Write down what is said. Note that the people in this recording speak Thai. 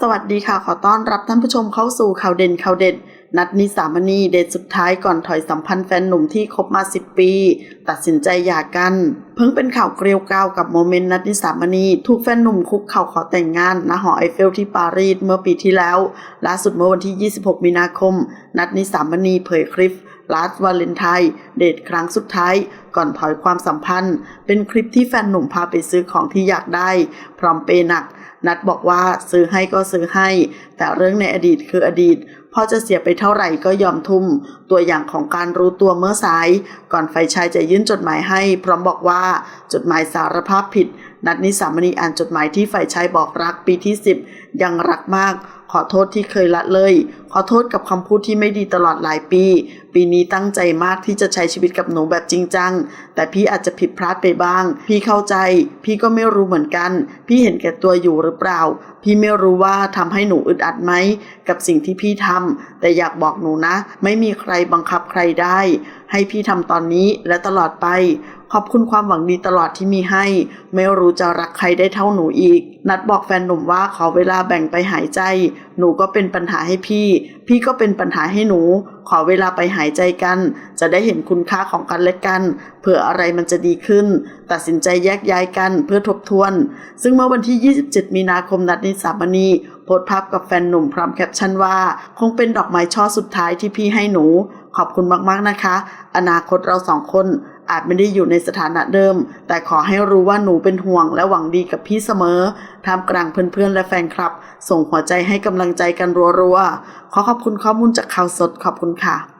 สวัสดีค่ะ ขอต้อนรับท่านผู้ชมเข้าสู่ข่าวเด่นข่าวเด็ด นัดนิสามณีเดทสุดท้ายก่อนถอยสัมพันธ์แฟนหนุ่มที่คบมา 10 ปี ตัดสินใจหย่ากัน เพิ่งเป็นข่าวเกลียวกาวกับโมเมนต์นัดนิสามณีถูกแฟนหนุ่มคุกเข่าขอแต่งงานณหอไอเฟลที่ปารีสเมื่อปีที่แล้ว ล่าสุดเมื่อวันที่ 26 มีนาคม นัดนิสามณีเผยคลิปลาสวาเลนไทน์เดทครั้งสุดท้าย ก่อนถอยความสัมพันธ์ เป็นคลิปที่แฟนหนุ่มพาไปซื้อของที่อยากได้ พร้อมเปย์หนัก นัดบอกว่าซื้อให้ก็ซื้อให้ แต่เรื่องในอดีตคืออดีต พ่อจะเสียไปเท่าไหร่ก็ยอมทุ่ม ตัวอย่างของการรู้ตัวเมื่อสาย ก่อนไฟชายจะยื่นจดหมายให้ พร้อมบอกว่าจดหมายสารภาพผิด นัดนิสามณีอ่านจดหมายที่ฝ่ายชายบอกรักปีที่ 10 ยังรักมาก ขอโทษที่เคยละเลย ขอโทษกับคำพูดที่ไม่ดีตลอดหลายปี ปีนี้ตั้งใจมากที่จะใช้ชีวิตกับหนูแบบจริงจัง แต่พี่อาจจะผิดพลาดไปบ้าง พี่เข้าใจ พี่ก็ไม่รู้เหมือนกัน พี่เห็นแก่ตัวอยู่หรือเปล่า พี่ไม่รู้ว่าทำให้หนูอึดอัดไหมกับสิ่งที่พี่ทำแต่อยากบอกหนูนะ ไม่มีใครบังคับใครได้ ให้พี่ทำตอนนี้และตลอดไป ขอบคุณความหวังดีตลอดที่มีให้ ไม่รู้จะรักใครได้เท่าหนูอีก นัดบอกแฟนหนุ่มว่าขอเวลาแบ่งไปหายใจ หนูก็เป็นปัญหาให้พี่ พี่ก็เป็นปัญหาให้หนู ขอเวลาไปหายใจกัน จะได้เห็นคุณค่าของกันและกัน เผื่ออะไรมันจะดีขึ้น ตัดสินใจแยกย้ายกันเพื่อทบทวน ซึ่งเมื่อวันที่ 27 มีนาคมนัดนิสามณีโพสภาพกับแฟนหนุ่มพร้อมแคปชั่นว่า คงเป็นดอกไม้ช่อสุดท้ายที่พี่ให้หนู ขอบคุณมากๆนะคะ อนาคตเราสองคน อาจไม่ได้อยู่ในสถานะเดิม แต่ขอให้รู้ว่าหนูเป็นห่วงและหวังดีกับพี่เสมอท่ามกลางเพื่อนๆและแฟนคลับ ส่งหัวใจให้กำลังใจกันรัวๆ ขอขอบคุณข้อมูลจากข่าวสดขอบคุณค่ะ